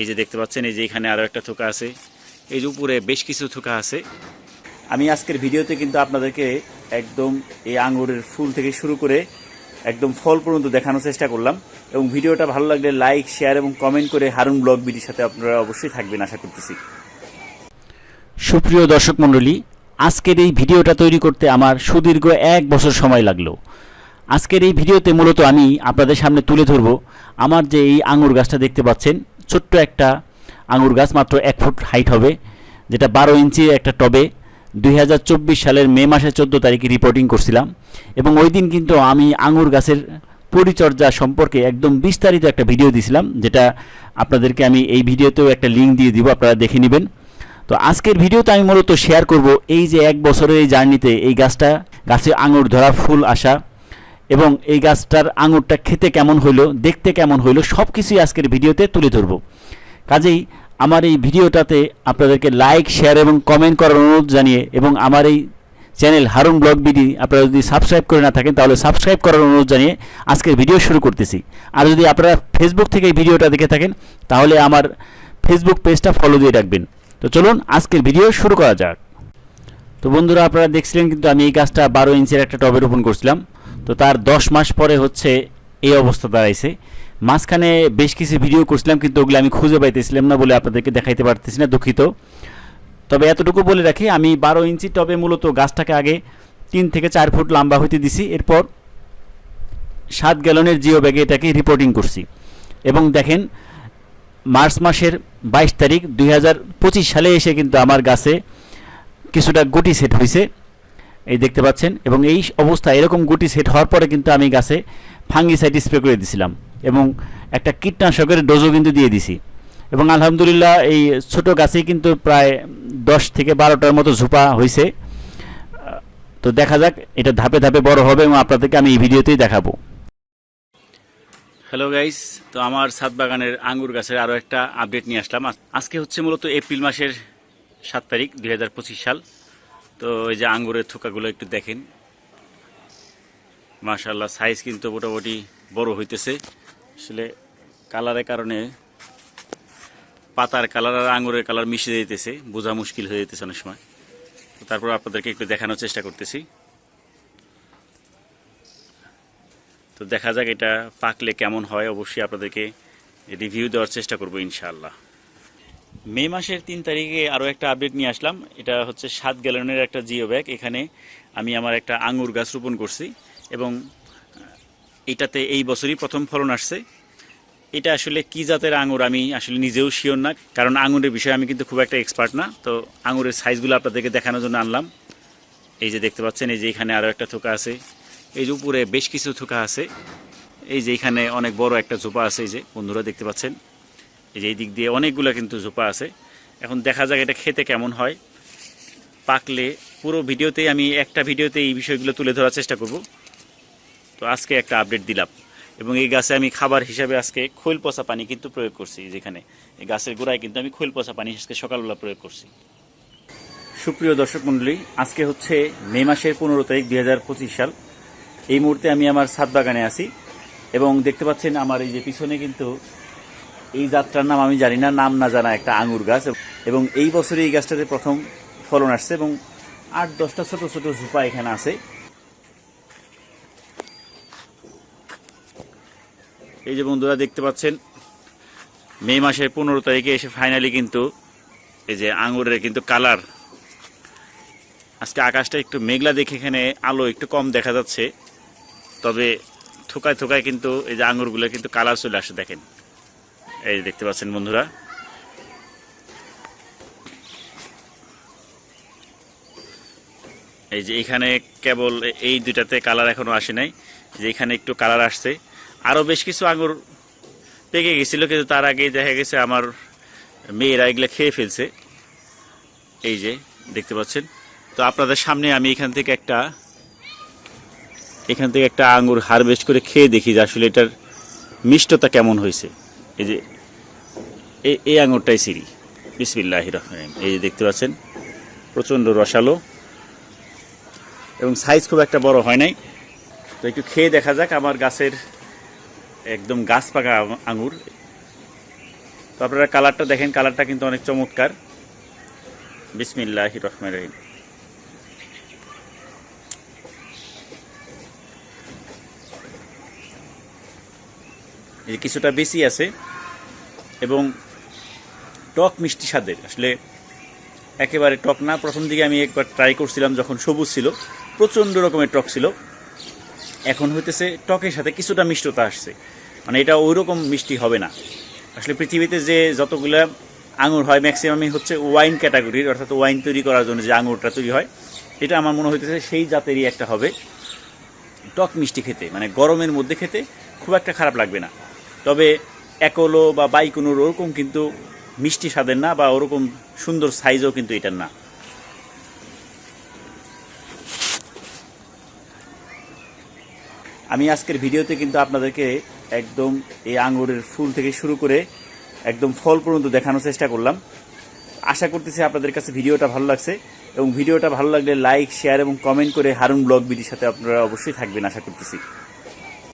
এই যে দেখতে পাচ্ছেন, এই যে এখানে আরও একটা থোকা আছে। এই যে উপরে বেশ কিছু থোকা আছে। আমি আজকের ভিডিওতে কিন্তু আপনাদেরকে একদম এই আঙুরের ফুল থেকে শুরু করে একদম ফল পর্যন্ত দেখানোর চেষ্টা করলাম। এবং ভিডিওটা ভালো লাগলে লাইক, শেয়ার এবং কমেন্ট করে হারুন ব্লগ বিডির সাথে আপনারা অবশ্যই থাকবেন, আশা করতেছি। সুপ্রিয় দর্শক মণ্ডলী, আজকের এই ভিডিওটা তৈরি করতে আমার সুদীর্ঘ এক বছর সময় লাগল। আজকের এই ভিডিওতে মূলত আমি আপনাদের সামনে তুলে ধরব আমার যে এই আঙুর গাছটা দেখতে পাচ্ছেন ছোট্ট একটা আঙুর গাছ, মাত্র এক ফুট হাইট হবে, যেটা বারো ইঞ্চি একটা টবে। দুই হাজার চব্বিশ সালের মে মাসের চোদ্দ তারিখে রিপোর্টিং করছিলাম। এবং ওই দিন কিন্তু আমি আঙুর গাছের পরিচর্যা সম্পর্কে একদম বিস্তারিত একটা ভিডিও দিয়েছিলাম যেটা আপনাদেরকে আমি এই ভিডিওতেও একটা লিঙ্ক দিয়ে দিব, আপনারা দেখে নেবেন। তো আজকের ভিডিওতে আমি মূলত শেয়ার করব এই যে এক বছরের এই জার্নিতে এই গাছটা, গাছে আঙুর ধরা ফুল আসা। এবং এই গাছটার আঙুরটা খেতে কেমন হইল, দেখতে কেমন হইল সব কিছুই আজকের ভিডিওতে তুলে ধরব। কাজেই আমার এই ভিডিওটাতে আপনাদেরকে লাইক শেয়ার এবং কমেন্ট করার অনুরোধ জানিয়ে এবং আমার এই চ্যানেল হারুন ব্লগ বিডি আপনারা যদি সাবস্ক্রাইব করে না থাকেন, তাহলে সাবস্ক্রাইব করার অনুরোধ জানিয়ে আজকের ভিডিও শুরু করতেছি। আর যদি আপনারা ফেসবুক থেকে এই ভিডিওটা দেখে থাকেন, তাহলে আমার ফেসবুক পেজটা ফলো দিয়ে রাখবেন। তো চলুন আজকের ভিডিও শুরু করা যাক। তো বন্ধুরা, আপনারা দেখছিলেন কিন্তু আমি এই গাছটা বারো ইঞ্চের একটা টবে রোপণ করছিলাম। তো তার দশ মাস পরে হচ্ছে এই অবস্থা দাঁড়াইছে। মাঝখানে বেশ কিছু ভিডিও করছিলাম, কিন্তু ওগুলো আমি খুঁজে পাইতেছিলাম না বলে আপনাদেরকে দেখাইতে পারতেছি না, দুঃখিত। তবে এতটুকু বলে রাখি, আমি বারো ইঞ্চি টবে মূলত গাছটাকে আগে তিন থেকে চার ফুট লম্বা হইতে দিছি। এরপর সাত গ্যালনের জিও ব্যাগে এটাকে রিপোর্টিং করছি। এবং দেখেন, মার্চ মাসের বাইশ তারিখ দুই হাজার পঁচিশ সালে এসে কিন্তু আমার গাছে কিছুটা গুটি সেট হয়েছে এই দেখতে পাচ্ছেন, এবং এই অবস্থা এরকম গুটি সেট হওয়ার পরে কিন্তু আমি গাছে ফাঙ্গিসাইড স্প্রে করে দিছিলাম, এবং একটা কীটনাশকের ডোজও কিন্তু দিয়ে দিছি। এবং আলহামদুলিল্লাহ এই ছোট গাছেই কিন্তু প্রায় দশ থেকে বারোটার মতো ঝোপা হয়েছে তো দেখা যাক, এটা ধাপে ধাপে বড় হবে এবং আপনাদেরকে আমি এই ভিডিওতেই দেখাবো। হ্যালো গাইস তো আমার ছাদ বাগানের আঙ্গুর গাছের আরও একটা আপডেট নিয়ে আসলাম। আজ- আজকে হচ্ছে মূলত এপ্রিল মাসের সাত তারিখ, দুই হাজার পঁচিশ সাল। তো এই যে আঙ্গুরের থোকাগুলো একটু দেখেন। মাশাল্লাহ সাইজ কিন্তু মোটামুটি বড় হইতেছে। আসলে কালারের কারণে পাতার কালার আর আঙুরের কালার মিশে যেতেছে বোঝা মুশকিল হয়ে যেতেছে অনেক সময়। তারপর আপনাদেরকে একটু দেখানোর চেষ্টা করতেছি। তো দেখা যাক এটা পাকলে কেমন হয়, অবশ্যই আপনাদেরকে রিভিউ দেওয়ার চেষ্টা করব ইনশাআল্লাহ। মে মাসের তিন তারিখে আরও একটা আপডেট নিয়ে আসলাম। এটা হচ্ছে সাত গ্যালনের একটা জিও ব্যাগ। এখানে আমি আমার একটা আঙুর গাছ রোপণ করছি এবং এটাতে এই বছরই প্রথম ফলন আসছে। এটা আসলে কি জাতের আঙুর আমি আসলে নিজেও শিওর না, কারণ আঙুরের বিষয়ে আমি কিন্তু খুব একটা এক্সপার্ট না। তো আঙুরের সাইজগুলো আপনাদেরকে দেখানোর জন্য আনলাম। এই যে দেখতে পাচ্ছেন, এই যে এখানে আরও একটা থোকা আছে। এই যে উপরে বেশ কিছু থোকা আছে। এই যে এখানে অনেক বড় একটা ঝোপা আছে, এই যে বন্ধুরা দেখতে পাচ্ছেন। এই যে এই দিক দিয়ে অনেকগুলো কিন্তু ঝোপা আছে। এখন দেখা যাক এটা খেতে কেমন হয়। পাকলে পুরো ভিডিওতেই আমি একটা ভিডিওতে এই বিষয়গুলো তুলে ধরার চেষ্টা করব। তো আজকে একটা আপডেট দিলাম। এবং এই গাছে আমি খাবার হিসাবে আজকে খৈল পচা পানি কিন্তু প্রয়োগ করছি যেখানে। এই গাছের গোড়ায় কিন্তু আমি খৈল পচা পানি আজকে সকালবেলা প্রয়োগ করছি। সুপ্রিয় দর্শক মণ্ডলী, আজকে হচ্ছে মে মাসের পনেরো তারিখ দু হাজার পঁচিশ সাল। এই মুহূর্তে আমি আমার ছাদ বাগানে আছি এবং দেখতে পাচ্ছেন আমার এই যে পিছনে কিন্তু এই যাত্রার নাম আমি জানি না, নাম না জানা একটা আঙুর গাছ এবং এই বছরে এই গাছটাতে প্রথম ফলন আসছে এবং আট দশটা ছোট ছোট ঝোপা এখানে আছে। এই যে বন্ধুরা দেখতে পাচ্ছেন, মে মাসের পনেরো তারিখে এসে ফাইনালি কিন্তু এই যে আঙুরের কিন্তু কালার আজকে আকাশটা একটু মেঘলা দেখে এখানে আলো একটু কম দেখা যাচ্ছে, তবে থোকায় থোকায় কিন্তু এই যে আঙুরগুলো কিন্তু কালার চলে আসে দেখেন। এই দেখতে পাচ্ছেন বন্ধুরা। এই যে এখানে কেবল এই দুইটাতে কালার এখনও আসে নাই, যে এখানে একটু কালার আসছে। আরও বেশ কিছু আঙুর পেকে গেছিল, কিন্তু তার আগেই দেখা গেছে আমার মেয়েরা এগুলো খেয়ে ফেলছে। এই যে দেখতে পাচ্ছেন। তো আপনাদের সামনে আমি এখান থেকে একটা, এখান থেকে একটা আঙ্গুর হারভেস্ট করে খেয়ে দেখি যে আসলে এটার মিষ্টতা কেমন হয়েছে। এই যে এই আঙুরটাই সিঁড়ি। বিসমিল্লাহ রহমান এই যে দেখতে পাচ্ছেন, প্রচণ্ড রসালো এবং সাইজ খুব একটা বড় হয় নাই। তো একটু খেয়ে দেখা যাক আমার গাছের একদম গাছ পাকা আঙুর। তো আপনারা কালারটা দেখেন কালারটা কিন্তু অনেক চমৎকার। বিসমিল্লাহ রহমান রহিম। এই কিছুটা বেশি আছে এবং টক মিষ্টি স্বাদের। আসলে একেবারে টক না, প্রথম দিকে আমি একবার ট্রাই করছিলাম যখন সবুজ ছিল, প্রচণ্ড রকমের টক ছিল। এখন হইতেছে টকের সাথে কিছুটা মিষ্টতা আসছে। মানে এটা ওই রকম মিষ্টি হবে না। আসলে পৃথিবীতে যে যতগুলো আঙুর হয় ম্যাক্সিমামই হচ্ছে ওয়াইন ক্যাটাগরির অর্থাৎ ওয়াইন তৈরি করার জন্য যে আঙুরটা তৈরি হয়, এটা আমার মনে হইতেছে সেই জাতেরই একটা হবে টক মিষ্টি খেতে। মানে গরমের মধ্যে খেতে খুব একটা খারাপ লাগবে না। তবে একলো বা বাইকুনুর ওরকম কিন্তু মিষ্টি স্বাদের না, বা ওরকম সুন্দর সাইজও কিন্তু এটার না। আমি আজকের ভিডিওতে কিন্তু আপনাদেরকে একদম এই আঙুরের ফুল থেকে শুরু করে একদম ফল পর্যন্ত দেখানোর চেষ্টা করলাম। আশা করতেছি আপনাদের কাছে ভিডিওটা ভালো লাগছে, এবং ভিডিওটা ভালো লাগলে লাইক শেয়ার এবং কমেন্ট করে হারুন ব্লগ বিডির সাথে আপনারা অবশ্যই থাকবেন, আশা করতেছি।